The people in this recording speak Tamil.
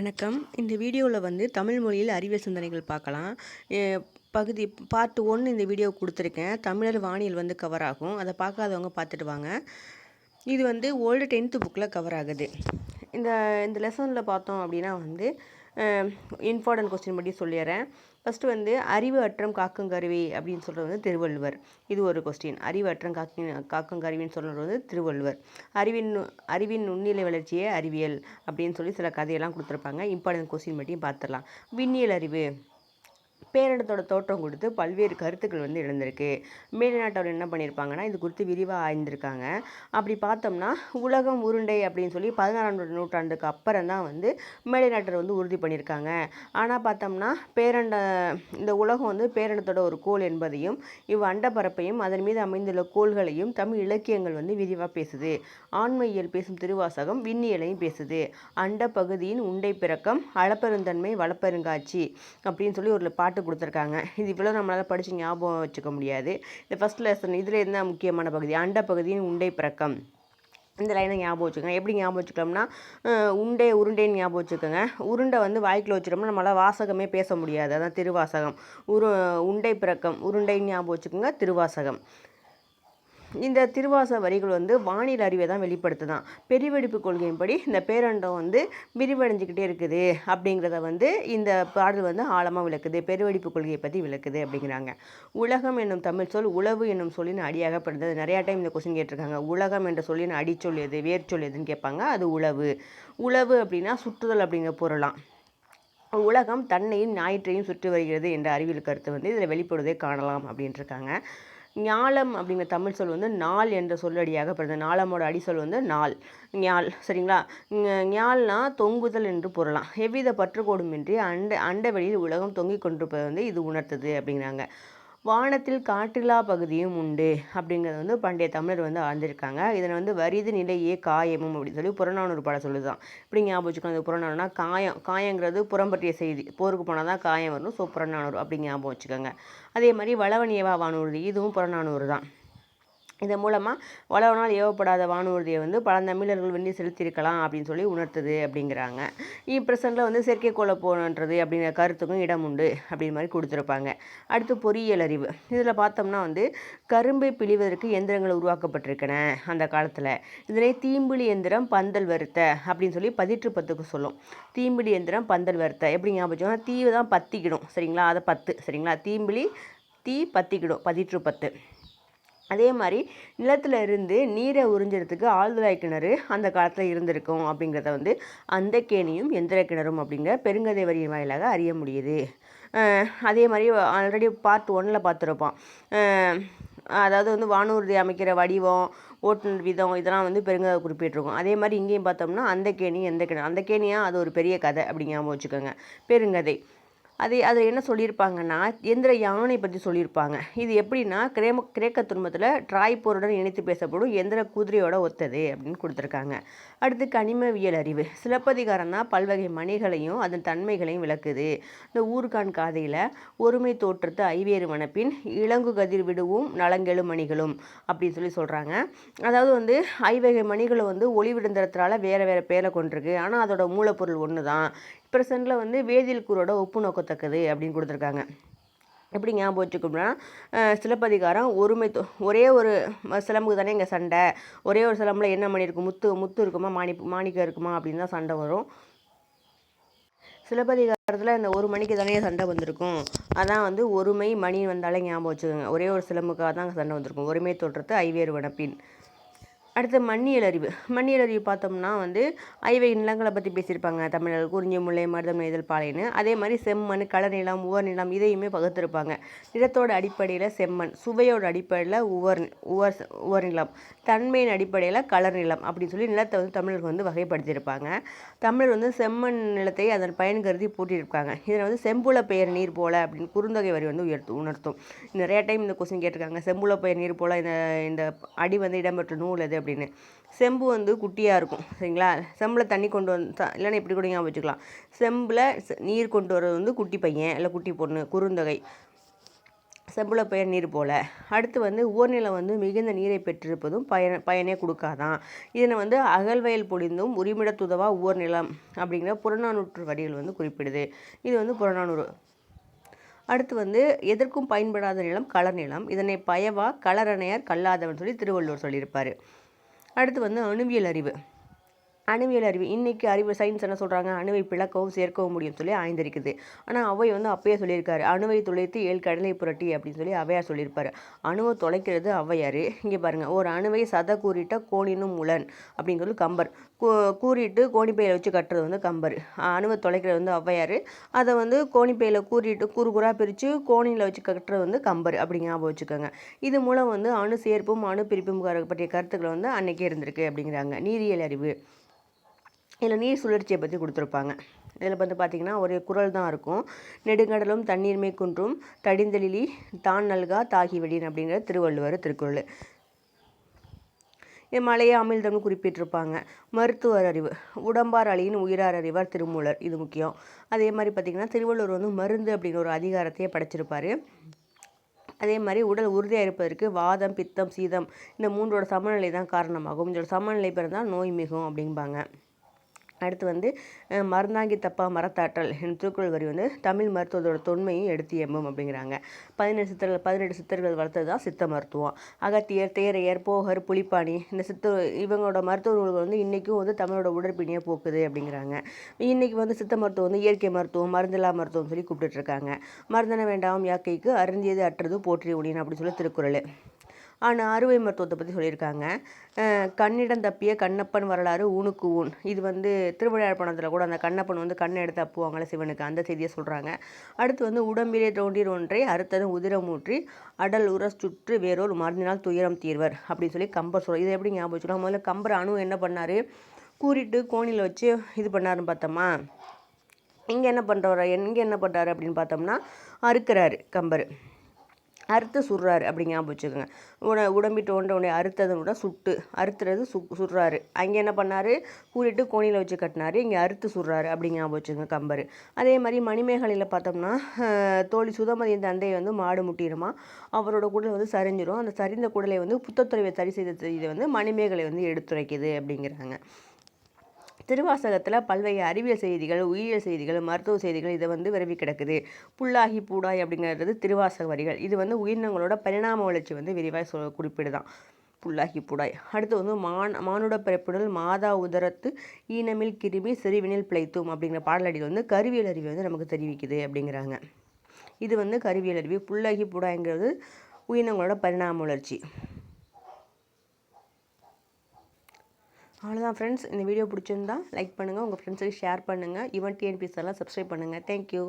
வணக்கம். இந்த வீடியோவில் வந்து தமிழ் மொழியில் அறிவியல் சிந்தனைகள் பார்க்கலாம். பகுதி பார்ட் ஒன்று இந்த வீடியோ கொடுத்துருக்கேன். தமிழர் வானியல் வந்து கவர் ஆகும். அதை பார்க்காதவங்க பார்த்துட்டு வாங்க. இது வந்து ஓல்டு டென்த்து புக்கில் கவர் ஆகுது. இந்த இந்த லெசனில் பார்த்தோம் அப்படின்னா வந்து இம்பார்ட்டன்ட் கொஸ்டின் படி சொல்லிடுறேன். ஃபஸ்ட்டு வந்து அறிவு அற்றம் காக்கும் கருவி அப்படின்னு சொல்கிறது வந்து திருவள்ளுவர். இது ஒரு கொஸ்டின் அறிவு அற்றம் காக்கும் காக்கும் கருவின்னு சொல்கிறது வந்து திருவள்ளுவர். அறிவின் அறிவின் நுண்ணிலை வளர்ச்சியே அறிவியல் அப்படின்னு சொல்லி சில கதையெல்லாம் கொடுத்துருப்பாங்க. இம்பார்ட்டன்ட் கொஸ்டின் மட்டும் பார்த்துடலாம். விண்ணியல் அறிவு. பேரிடத்தோட தோற்றம் கொடுத்து பல்வேறு கருத்துக்கள் வந்து எழுந்திருக்கு. மேல்நாட்டவர் என்ன பண்ணியிருப்பாங்கன்னா இது குறித்து விரிவாக ஆய்ந்திருக்காங்க. அப்படி பார்த்தோம்னா உலகம் உருண்டை அப்படின்னு சொல்லி பதினாறாம் நூற்றாண்டுக்கு அப்புறம் தான் வந்து மேலைநாட்டர் வந்து உறுதி பண்ணியிருக்காங்க ஆனால் பார்த்தோம்னா பேரண்ட இந்த உலகம் வந்து பேரண்டத்தோட ஒரு கோல் என்பதையும் இவ் அண்டப்பரப்பையும் அதன் மீது அமைந்துள்ள கோள்களையும் தமிழ் இலக்கியங்கள் வந்து விரிவாக பேசுது. ஆண்மையியல் பேசும் திருவாசகம் விண்ணியலையும் பேசுது. அண்ட பகுதியின் உண்டை பிறக்கம் அளப்பெருந்தன்மை வளப்பெருங்காட்சி அப்படின்னு சொல்லி ஒரு பாட்டு கொடுத்துருக்காங்க. இது இவ்வளோ நம்மளால் படித்து ஞாபகம் வச்சுக்க முடியாது. இந்த ஃபஸ்ட் லெசன் இதில் என்ன முக்கியமான பகுதி? அண்ட பகுதியின் உண்டை பிறக்கம். இந்த லைனை ஞாபகம் வச்சுக்கோங்க. எப்படி ஞாபகம் வச்சுக்கலாம்னா உண்டை உருண்டைன்னு ஞாபகம் வச்சுக்கோங்க. உருண்டை வந்து வாய்க்கில் வச்சிட்டோம்னா நம்மளால் வாசகமே பேச முடியாது. அதான் திருவாசகம். உரு உண்டை பிறக்கம். உருண்டைன்னு ஞாபகம் வச்சுக்கோங்க திருவாசகம். இந்த திருவாச வரிகள் வந்து வானிலை அறிவை தான் வெளிப்படுத்துதான் பெருவெடிப்பு கொள்கையின்படி இந்த பேரண்டம் வந்து விரிவடைஞ்சிக்கிட்டே இருக்குது அப்படிங்கிறத வந்து இந்த பாடல் வந்து ஆழமாக விளக்குது. பெருவெடிப்பு கொள்கையை பற்றி விளக்குது அப்படிங்கிறாங்க. உலகம் என்னும் தமிழ் சொல் உழவு என்னும் சொல்லின் அடியாகப்படுது. நிறையா டைம் இந்த கொஸ்டின் கேட்டிருக்காங்க. உலகம் என்ற சொல்லின் அடிச்சொல் எது வேர்ச்சொல் எதுன்னு கேட்பாங்க. அது உழவு உழவு அப்படின்னா சுற்றுதல் அப்படிங்கிற பொருளாம் உலகம் தன்னையும் ஞாயிற்றையும் சுற்றி வருகிறது என்ற அறிவியல் கருத்து வந்து இதில் வெளிப்படுவதை காணலாம் அப்படின்ட்டு இருக்காங்க. ஞாலம் அப்படிங்கிற தமிழ் சொல் வந்து நாள் என்ற சொல்லடியாக பிறந்த நாளமோட அடிசொல் வந்து நாள். ஞால் சரிங்களா? ஞ- ஞால்னா தொங்குதல் என்று பொருளாம். எவ்வித பற்றுக்கோடுமின்றி அண்ட அண்டவெளியில் உலகம் தொங்கிக் கொண்டிருப்பதை வந்து இது உணர்த்துது அப்படிங்கிறாங்க. வானத்தில் காற்றில்லா பகுதியும் உண்டு அப்படிங்கிறது வந்து பண்டைய தமிழர் வந்து ஆழ்ந்திருக்காங்க. இதனை வந்து வரிது நிலையே காயமும் அப்படின்னு சொல்லி புறநானூறு பாட சொல்லுதான் இப்படி ஞாபகம் வச்சுக்கணும் அந்த புறநானூறுனா காயம் காயங்கிறது புறம் பற்றிய செய்தி. போருக்கு போனால் தான் காயம் வரும் ஸோ புறநானூறு அப்படி ஞாபகம் வச்சுக்கோங்க. அதே மாதிரி வளவனியவா வானூர்தி இதுவும் புறநானூறு தான் இதன் மூலமாக வளவனால் ஏவப்படாத வானூர்தியை வந்து பழந்தமிழர்கள் வந்து செலுத்தியிருக்கலாம் அப்படின்னு சொல்லி உணர்த்துது அப்படிங்கிறாங்க. இப்பிரசண்டில் வந்து செயற்கைக்கோளை போகணுன்றது அப்படிங்கிற கருத்துக்கும் இடம் உண்டு அப்படின்னு மாதிரி கொடுத்துருப்பாங்க. அடுத்து பொறியியல் அறிவு. இதில் பார்த்தோம்னா வந்து கரும்பை பிழிவதற்கு எந்திரங்கள் உருவாக்கப்பட்டிருக்கன அந்த காலத்தில். இதனை தீம்பிழி எந்திரம் பந்தல் வருத்த அப்படின்னு சொல்லி பதிற்று பத்துக்கு சொல்லும். தீம்பிழி எந்திரம் பந்தல் வறுத்த எப்படி ஞாபகம் வச்சுக்கோங்க? தான் பத்திக்கிடும். சரிங்களா? அதை பத்து. சரிங்களா? தீம்பிழி தீ பத்திக்கிடும். பதிற்று பத்து. அதே மாதிரி நிலத்தில் இருந்து நீரை உறிஞ்சுறதுக்கு ஆழ்துளை கிணறு அந்த காலத்தில் இருந்திருக்கும் அப்படிங்கிறத வந்து அந்த கேணியும் எந்திர கிணறும் அப்படிங்கிற பெருங்கதை வரியின் வாயிலாக அறிய முடியுது. அதே மாதிரி ஆல்ரெடி பார்ட் ஒன்னில் பார்த்துருப்போம். அதாவது வந்து வானூர்தி அமைக்கிற வடிவம் ஓட்டுநர் விதம் இதெல்லாம் வந்து பெருங்கதை குறிப்பிட்டிருக்கும். அதே மாதிரி இங்கேயும் பார்த்தோம்னா அந்த கேணி எந்த கிணறு அந்த கேணியாக அது ஒரு பெரிய கதை அப்படிங்கிற வச்சுக்கோங்க. பெருங்கதை. அது அதில் என்ன சொல்லியிருப்பாங்கன்னா எந்திர யானை பற்றி சொல்லியிருப்பாங்க. இது எப்படின்னா கிரேம கிரேக்க துன்பத்தில் ட்ராய் போருடன் இணைத்து பேசப்படும் எந்திர குதிரையோட ஒத்தது அப்படின்னு கொடுத்துருக்காங்க. அடுத்து கனிமவியல் அறிவு. சிலப்பதிகாரம் தான் பல்வகை மணிகளையும் அதன் தன்மைகளையும் விளக்குது. இந்த ஊர்கான் காதையில் ஒருமை தோற்றத்து ஐவேறு வனப்பின் இளங்கு கதிர் விடுவும் நலங்கெழு மணிகளும் அப்படின்னு சொல்லி சொல்கிறாங்க அதாவது வந்து ஐவகை மணிகளை வந்து ஒளி விடுந்தரத்தினால வேறு வேறு பேரை கொண்டிருக்கு. ஆனால் அதோட மூலப்பொருள் ஒன்று தான் ப்ரெசண்டில் வந்து வேதியியல் கூறோட ஒப்பு நோக்கத்தக்கது அப்படின்னு கொடுத்துருக்காங்க. எப்படி ஞாபகம் வச்சுக்கணும்னா சிலப்பதிகாரம் ஒருமை தொ- ஒரே ஒரு சிலம்புக்கு தானே இங்கே சண்டை. ஒரே ஒரு சிலம்பில் என்ன மணி இருக்கும் முத்து முத்து இருக்குமா? மாணி மாணிக்கம் இருக்குமா? அப்படின்னு தான் சண்டை வரும். சிலப்பதிகாரத்தில் இந்த ஒரு மணிக்கு தானே சண்டை வந்திருக்கும். அதான் வந்து ஒருமை மணி வந்தாலே ஞாபகம் வச்சுக்கோங்க. ஒரே ஒரு சிலம்புக்காக தான் சண்டை வந்திருக்கும். ஒருமை தோற்றத்து ஐவேறு வனப்பின். அடுத்து மண்ணியல் அறிவு மண்ணியல் அறிவு பார்த்தோம்னா வந்து ஐவை நிலங்களை பற்றி பேசியிருப்பாங்க. தமிழர் குறிஞ்சி முல்லை மருதம் நெய்தல் பாலைன்னு. அதே மாதிரி செம்மண் களர் நிலம் உவர் நிலம் இதையுமே பகுத்திருப்பாங்க. நிலத்தோட அடிப்படையில் செம்மண் சுவையோட அடிப்படையில் உவர் உவர் உவர் நிலம் தன்மையின் அடிப்படையில் கலர் நிலம் அப்படின்னு சொல்லி நிலத்தை வந்து தமிழர்கள் வந்து வகைப்படுத்தியிருப்பாங்க. தமிழர் வந்து செம்மண் நிலத்தை அதன் பயன் கருதி போட்டியிருப்பாங்க இதில் வந்து செம்புல பெயர் நீர் போல அப்படின்னு குறுந்தொகை வரி வந்து உயர்த்து உணர்த்தும். நிறைய டைம் இந்த கொஸ்டின் கேட்டிருக்காங்க. செம்புல பெயர் நீர் போல இந்த இந்த அடி வந்து இடம்பெற்ற நூல் எது அப்படின்னு செம்பு வந்து குட்டியாக இருக்கும் சரிங்களா? செம்பில் தண்ணி கொண்டு வந்து இல்லைன்னா இப்படி கூட ஞாபகம் வச்சுக்கலாம். செம்பில் நீர் கொண்டு வர்றது வந்து குட்டி பையன் இல்லை குட்டி பொண்ணு குறுந்தொகை. செம்புல பயன் நீர் போல. அடுத்து வந்து உவர்நிலம் வந்து மிகுந்த நீரை பெற்றிருப்பதும் பயன பயனே கொடுக்காதான். இதனை வந்து அகழ்வயல் பொழிந்தும் உரிமிடத்துதவா உவர்நிலம் அப்படிங்கிற புறநானூற்று வரிகள் வந்து குறிப்பிடுது. இது வந்து புறநானூறு. அடுத்து வந்து எதற்கும் பயன்படாத நிலம் கலர் நிலம். இதனை பயவா கலரணையார் கல்லாதவன் சொல்லி திருவள்ளுவர் சொல்லியிருப்பார். அடுத்து வந்து அணுவியல் அறிவு. அணுவியல் அறிவு. இன்றைக்கி அறிவு சயின்ஸ் என்ன சொல்கிறாங்க அணுவை பிளக்கவும் சேர்க்கவும் முடியும் சொல்லி ஆய்ந்திருக்குது. ஆனால் அவை வந்து அப்பயே சொல்லியிருக்காரு. அணுவை துளைத்து ஏழு கடலை புரட்டி அப்படின்னு சொல்லி அவையார் சொல்லியிருப்பார். அணுவை தொலைக்கிறது ஔவையார் இங்கே பாருங்கள் ஒரு அணுவை சத கூறிட்ட கோணினும் முலன் அப்படின்னு சொல்லி கம்பர். கூறிட்டு கோணிப்பையில் வச்சு கட்டுறது வந்து கம்பர். அணுவை தொலைக்கிறது வந்து ஔவையார் அதை வந்து கோணிப்பையில் கூறிட்டு கூறு கூறாக பிரித்து கோணியில் வச்சு கட்டுறது வந்து கம்பர் அப்படி ஞாபகம் வச்சுக்கோங்க. இது மூலம் வந்து அணு சேர்ப்பும் அணு பிரிப்பும் பற்றிய கருத்துக்கள் வந்து அன்னைக்கே இருந்திருக்கு அப்படிங்கிறாங்க. நீரியல் அறிவு. இதில் நீர் சுழற்சியை பற்றி கொடுத்துருப்பாங்க. இதில் வந்து பார்த்திங்கன்னா ஒரு குரல் தான் இருக்கும். நெடுங்கடலும் தண்ணீர்மை குன்றும் தடிந்தலிலி தான் நல்கா தாகி வெடின் அப்படிங்கிற திருவள்ளுவர் திருக்குறள். மலையை அமிழ்தம்னு குறிப்பிட்டிருப்பாங்க. மருத்துவர் அறிவு உடம்பார் அழியின் உயிரார் அறிவார் திருமூலர் இது முக்கியம். அதே மாதிரி பார்த்திங்கன்னா திருவள்ளுவர் வந்து மருந்து அப்படிங்கிற ஒரு அதிகாரத்தையே படைச்சிருப்பார். அதே மாதிரி உடல் உறுதியாக இருப்பதற்கு வாதம் பித்தம் சீதம் இந்த மூன்றோட சமநிலை தான் காரணமாகும். இதோட சமநிலை பிறந்தால் நோய் மிகும் அப்படிம்பாங்க. அடுத்து வந்து மருந்தாங்கி தப்பா மரத்தாற்றல் என் திருக்குறள் வரி வந்து தமிழ் மருத்துவத்தோட தொன்மையும் எடுத்து எம்பும் அப்படிங்கிறாங்க. பதினெட்டு சித்தர்கள் பதினெட்டு சித்தர்கள் வளர்த்தது தான் சித்த மருத்துவம். அகத்தியர் தேரையர் போகர் புலிப்பாணி இந்த சித்த இவங்களோட மருத்துவ நூல்கள் வந்து இன்றைக்கும் வந்து தமிழோட உடற்பிணியை போக்குது அப்படிங்கிறாங்க. இன்றைக்கி வந்து சித்த மருத்துவம் வந்து இயற்கை மருத்துவம் மருந்தில்லா மருத்துவம் சொல்லி கூப்பிட்டுட்ருக்காங்க மருந்தன வேண்டாம் யாக்கைக்கு அருந்தியது அற்றது போற்றி ஒடின்னு அப்படின்னு சொல்லி திருக்குறள். ஆனால் அறுவை மருத்துவத்தை பற்றி சொல்லியிருக்காங்க. கண்ணிடம் தப்பிய கண்ணப்பன் வரலாறு ஊனுக்கு ஊன். இது வந்து திருவிழாப்பணத்தில் கூட அந்த கண்ணப்பன் வந்து கண்ணை எடுத்து அப்புவாங்களே சிவனுக்கு. அந்த செய்தியை சொல்கிறாங்க அடுத்து வந்து உடம்பிலே தோண்டிர் ஒன்றை அறுத்தது உதிரமூற்றி அடல் உர சுற்று வேறொரு மருந்தினால் துயரம் தீர்வர் அப்படின்னு சொல்லி கம்பர் சொல்கிறோம் இதை எப்படி ஞாபகம் வச்சுக்கலாம் முதல்ல கம்பர் அணு என்ன பண்ணார்? கூறிட்டு கோணியில் வச்சு இது பண்ணாருன்னு பார்த்தோமா? இங்கே என்ன பண்ணுறாரு எங்கே என்ன பண்ணுறாரு அப்படின்னு பார்த்தோம்னா அறுக்கிறாரு கம்பர். அறுத்து சுடுறாரு. அப்படி ஞாபகம் வச்சுக்கோங்க. உட உடம்பிட்டு ஒன்றை உடனே அறுத்ததன் விட சுட்டு அறுத்துறது சு சுடுறாரு. அங்கே என்ன பண்ணார்? கூட்டிட்டு கோணியில் வச்சு கட்டினார். இங்கே அறுத்து சுடுறாரு. அப்படி ஞாபகம் வச்சுக்கோங்க கம்பர். அதே மாதிரி மணிமேகலையில் பார்த்தோம்னா தோழி சுதமதியின் தந்தை வந்து மாடு முட்டிடுமா? அவரோட குடல் வந்து சரிஞ்சிடும் அந்த சரிந்த குடலை வந்து புத்தத்துறைவை சரி செய்த இதை வந்து மணிமேகலை வந்து எடுத்துரைக்குது அப்படிங்கிறாங்க. திருவாசகத்தில் பல்வேறு அறிவியல் செய்திகள் உயிரியல் செய்திகள் மருத்துவ செய்திகள் இதை வந்து விரவி கிடக்குது. புல்லாகி பூடாய் அப்படிங்கிறது திருவாசக வரிகள். இது வந்து உயிரினங்களோட பரிணாம வளர்ச்சி வந்து விரிவாக சொ குறிப்பிடுதான். புல்லாகி புடாய். அடுத்து வந்து மான் மானுட பிறப்புடல் மாதா உதரத்து ஈனமில் கிருமி செறிவினில் பிழைத்தும் அப்படிங்கிற பாடலடியில் வந்து கருவியல் அறிவி வந்து நமக்கு தெரிவிக்குது அப்படிங்கிறாங்க. இது வந்து கருவியல் அறிவி. புல்லாகி புடாய்ங்கிறது உயிரினங்களோட பரிணாம வளர்ச்சி. அவ்வளோதான் ஃப்ரெண்ட்ஸ் இந்த வீடியோ பிடிச்சிருந்தா லைக் பண்ணுங்கள் உங்கள் ஃப்ரெண்ட்ஸுக்கு ஷேர் பண்ணுங்கள் ஈவன் டிஎன்பிஎஸ் எல்லாம் சப்ஸ்கிரைப் பண்ணுங்கள் தேங்க்யூ